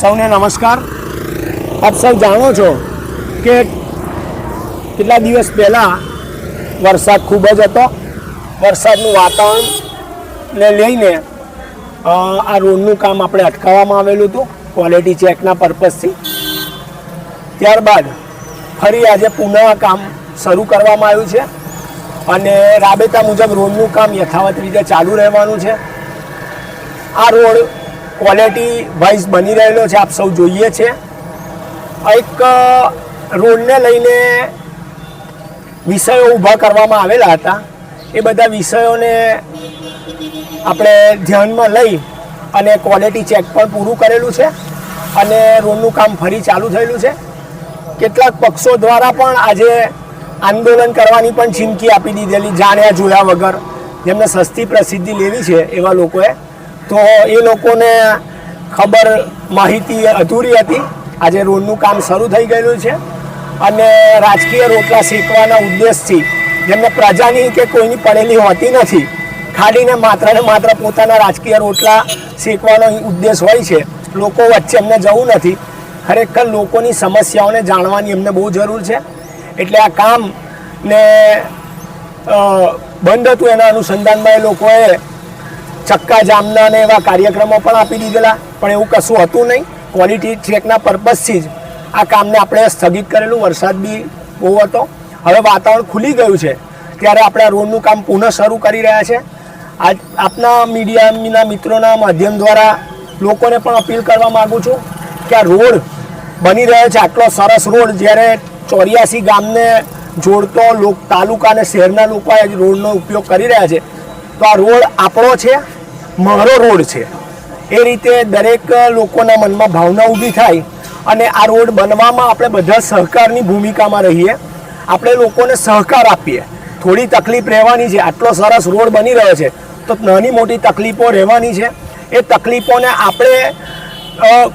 સૌને નમસ્કાર. આપ સૌ જાણો છો કે કેટલા દિવસ પહેલાં વરસાદ ખૂબ જ હતો. વરસાદનું વાતાવરણને લઈને આ રોડનું કામ આપણે અટકાવવામાં આવેલું હતું ક્વોલિટી ચેકના પર્પઝથી ત્યારબાદ ફરી આજે પુનઃ કામ શરૂ કરવામાં આવ્યું છે અને રાબેતા મુજબ રોડનું કામ યથાવત રીતે ચાલુ રહેવાનું છે. આ રોડ ક્વોલિટી વાઇઝ બની રહેલો છે, આપ સૌ જોઈએ છે. એક રોડને લઈને વિષયો ઊભા કરવામાં આવેલા હતા. એ બધા વિષયોને આપણે ધ્યાનમાં લઈ અને ક્વોલિટી ચેક પણ પૂરું કરેલું છે અને રોડનું કામ ફરી ચાલુ થયેલું છે. કેટલાક પક્ષો દ્વારા પણ આજે આંદોલન કરવાની પણ ચીમકી આપી દીધેલી જાણ્યા જોયા વગર. જેમને સસ્તી પ્રસિદ્ધિ લેવી છે એવા લોકોએ તો એ લોકોને ખબર માહિતી અધૂરી હતી. આજે રોડનું કામ શરૂ થઈ ગયેલું છે અને રાજકીય રોટલા શેકવાના ઉદ્દેશથી જેમને પ્રજાની કે કોઈની પડેલી હોતી નથી ખાલીને માત્ર ને માત્ર પોતાના રાજકીય રોટલા શેકવાનો ઉદ્દેશ હોય છે. લોકો વચ્ચે એમને જવું નથી. ખરેખર લોકોની સમસ્યાઓને જાણવાની એમને બહુ જરૂર છે. એટલે આ કામ ને બંધ હતું એના અનુસંધાનમાં એ લોકોએ ચક્કા જામના ને એવા કાર્યક્રમો પણ આપી દીધેલા, પણ એવું કશું હતું નહીં. ક્વોલિટી ચેકના પર્પઝથી જ આ કામને આપણે સ્થગિત કરેલું. વરસાદ બી બહુ હતો. હવે વાતાવરણ ખુલી ગયું છે. ત્યારે આપણે આ રોડનું કામ પુનઃ શરૂ કરી રહ્યા છે. આજ આપના મીડિયાના મિત્રોના માધ્યમ દ્વારા લોકોને પણ અપીલ કરવા માગું છું કે આ રોડ બની રહ્યો છે. આટલો સરસ રોડ જ્યારે ચોર્યાસી ગામને જોડતો લોક તાલુકા અને શહેરના લોકો આ રોડનો ઉપયોગ કરી રહ્યા છે. તો આ રોડ આપણો છે. મારો રોડ છે. એ રીતે દરેક લોકોના મનમાં ભાવના ઊભી થાય અને આ રોડ બનવામાં આપણે બધા સહકારની ભૂમિકામાં રહીએ. આપણે લોકોને સહકાર આપીએ. થોડી તકલીફ રહેવાની છે. આટલો સરસ રોડ બની રહ્યો છે. તો નાની મોટી તકલીફો રહેવાની છે. એ તકલીફોને આપણે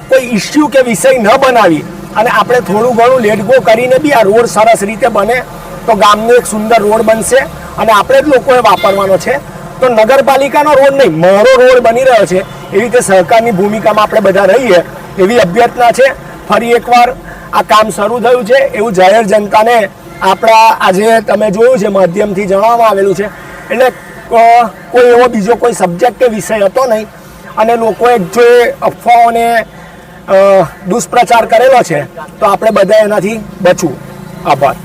કોઈ ઇસ્યુ કે વિષય ન બનાવી અને આપણે થોડું ઘણું લેટગો કરીને બી આ રોડ સરસ રીતે બને. તો ગામનો એક સુંદર રોડ બનશે અને આપણે જ લોકોએ વાપરવાનો છે. તો નગરપાલિકાનો રોડ નહીં, મારો રોડ બની રહ્યો છે. એવી રીતે સહકારની ભૂમિકામાં આપણે બધા રહીએ, એવી અભ્યર્થના છે. ફરી એકવાર આ કામ શરૂ થયું છે, એવું જાહેર જનતાને આપણા આજે તમે જોયું છે, માધ્યમથી જણાવવામાં આવેલું છે. એટલે કોઈ એવો બીજો કોઈ સબ્જેક્ટ કે વિષય હતો નહીં. અને લોકોએ જે અફવાઓને દુષ્પ્રચાર કરેલો છે, તો આપણે બધા એનાથી બચવું. આભાર.